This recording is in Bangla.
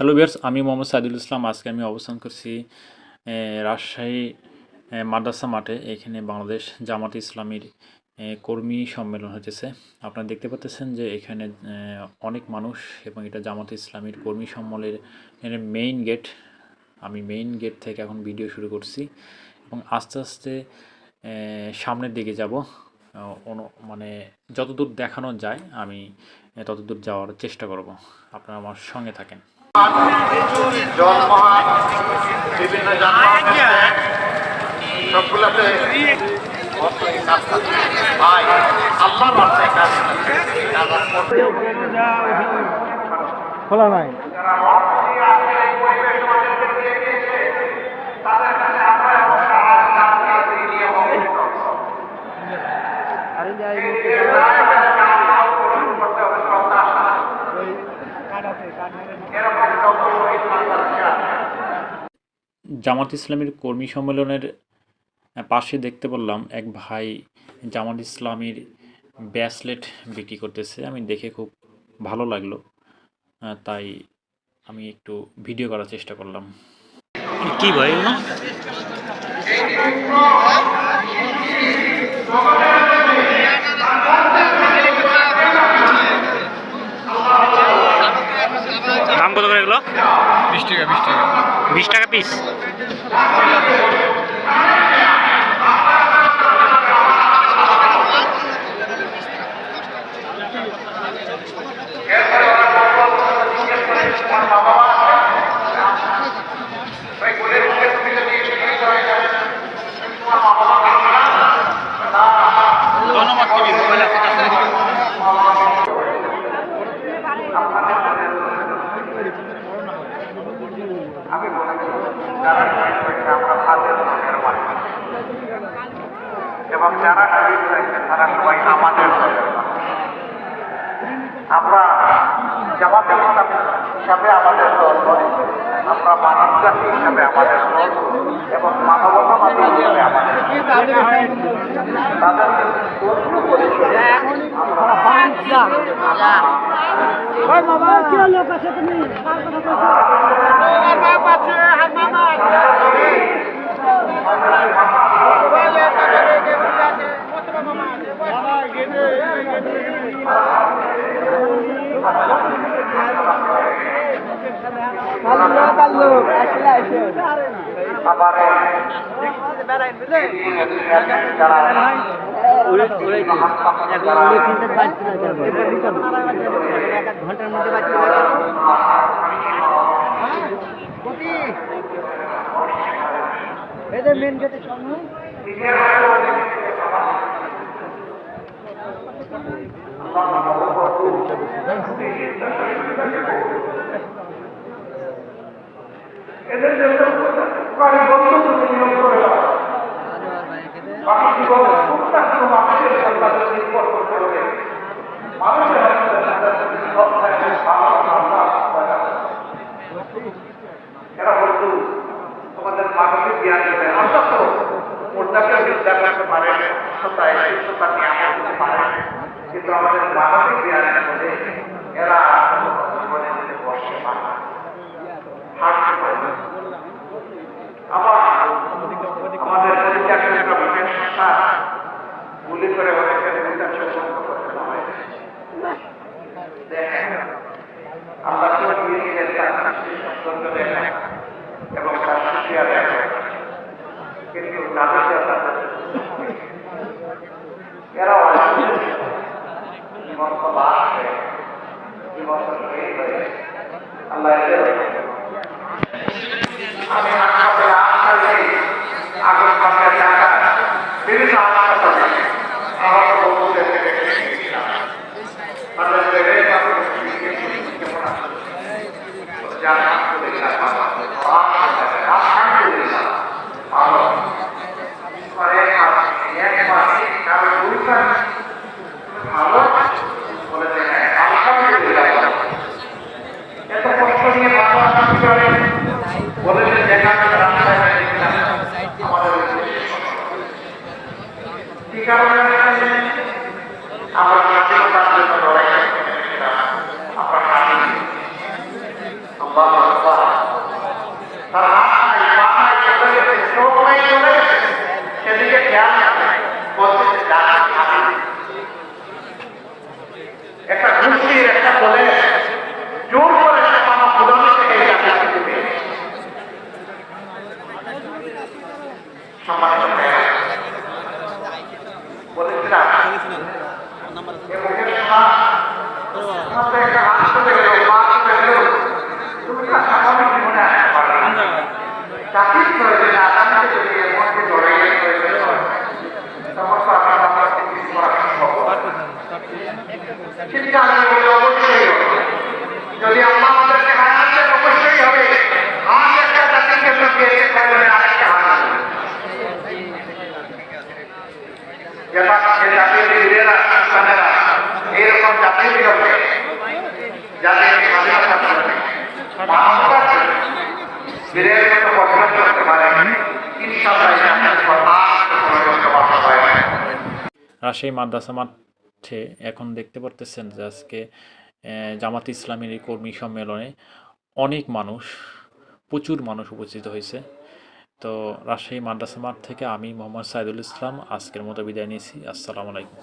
হ্যালো বিয়ার্স আমি মোহাম্মদ সাইদুল ইসলাম। আজকে আমি অবস্থান করছি রাজশাহী মাদ্রাসা মাঠে। এখানে বাংলাদেশ জামাত ইসলামীর কর্মী সম্মেলন হতেছে আপনারা দেখতে পাচ্ছেন যে এখানে অনেক মানুষ এবং এটা জামাত ইসলামীর কর্মী সম্মেলনের মেইন গেট আমি মেইন গেট থেকে এখন ভিডিও শুরু করছি এবং আস্তে আস্তে সামনের দিকে যাব। মানে যতদূর দেখানো যায়, আমি ততদূর যাওয়ার চেষ্টা করব। আপনারা আমার সঙ্গে থাকেন। জলমহান বিভিন্ন সবগুলোতে ভাই আল্লাহর রাস্তায় কাজ খোলা নাই। জামাত ইসলামীর কর্মী সম্মেলনের পাশে দেখতে বললাম এক ভাই জামাত ইসলামীর ব্যাসলেট বিক্রি করতেছে আমি দেখে খুব ভালো লাগল তাই আমি একটু ভিডিও করার চেষ্টা করলাম কি ভাই এগুলো? বিশ টাকা বিশ টাকা। বিশ টাকা পিস আমি বলেছি যারা শহীদ হয়েছে আমরা তাদের দলের মানুষ এবং যারা শহীদ হয়েছে, তারা সবাই আমাদের মানুষ আমরা জামাতে হিসাবে আমাদের দল নয় আমরা মানব জাতি হিসাবে আমাদের দল এবং মানবতাবাদী হিসাবে আমাদের দল। তাদের বন্ধু পরিচয় আমরা আবার যারা ঘণ্টার মধ্যে বাচ্চা এদের মেন গেটে সামনে এদের জন্য প্রায় বন্ধু নিয়োগ করে বাকি জীবন এরা আমাদের মানসিক জ্ঞান বলে এরা জীবনে যেতে বসে পারে না। হাঁটতে পারে না। আবার আমাদের পরিচালক একটা বিশেষ সংস্থা গুলি করে অনেকে নির্বাচন বন্ধ করে দেওয়া হয়েছে। দেখেন আল্লাহ তো দিয়েছিলেন তার সৃষ্টি সৌন্দর্য দেখেন এবং তার কিন্তু আল্লাহ এদের আমি আপনাদের আশাকে আগুন পাকে টাকা বিভিন্ন আশা থাকে আমার তো বন্ধুদের থেকে শিখেছিলাম আপনাদের থেকে আমি কেমন আছেন? যে আলহামদুলিল্লাহ বাবা। আলহামদুলিল্লাহ ভালো পরে এক মাসে কারও দুই মাস ভালো বলে দেখেন আলহামদুলিল্লাহ বাবা। এত কষ্ট নিয়ে ভালো আসামি করে বলে যে দেখা রাস্তায় বেরিয়েছিলাম, আমাদের উদ্দেশ্যে। কি কারণে আমরা স্বাধীনতার জন্য লড়াই করতে পেরেছিলাম। আমরা স্বাধীন। আল্লাহ তার হাত নাই পা নাই চলে গেছে চোখ নাই চলে গেছে সেদিকে খেয়াল রাখে বলছে জানা আমি একটা গোষ্ঠীর একটা দলে জোর করে চাপানো ফুলন থেকে এই চাকরি দিবে সম্মানিত ভাইরা, বলেছিলাম এ মুখের সোনা, তোমার তো একটা হাত চলে গেল, পা চলে গেল, তুমি তো স্বাভাবিক জীবনে আসতে পারবে না। চাকরির প্রয়োজনে আগামীতে যদি এর মধ্যে জড়াইয়ে প্রয়োজন হয়, তখন তো আপনার আপনার কিছু করা সম্ভব হবে না। চিন্তা আমি বলি অবশ্যই হবে। যদি আল্লাহ আমাদেরকে হায়াত দেন অবশ্যই হবে হাত একটা জাতির জন্য দিয়েছে তাহলে আরেকটা হাত আছে। রাজশাহী মাদ্রাসা মাঠে এখন দেখতে পারতেছেন যে আজকে জামাত ইসলামের কর্মী সম্মেলনে অনেক মানুষ, প্রচুর মানুষ উপস্থিত হয়েছে। তো রাজশাহী মাদ্রাসা মাঠ থেকে আমি মোহাম্মদ সাইদুল ইসলাম আজকের মতো বিদায় নিয়েছি। আসসালামু আলাইকুম।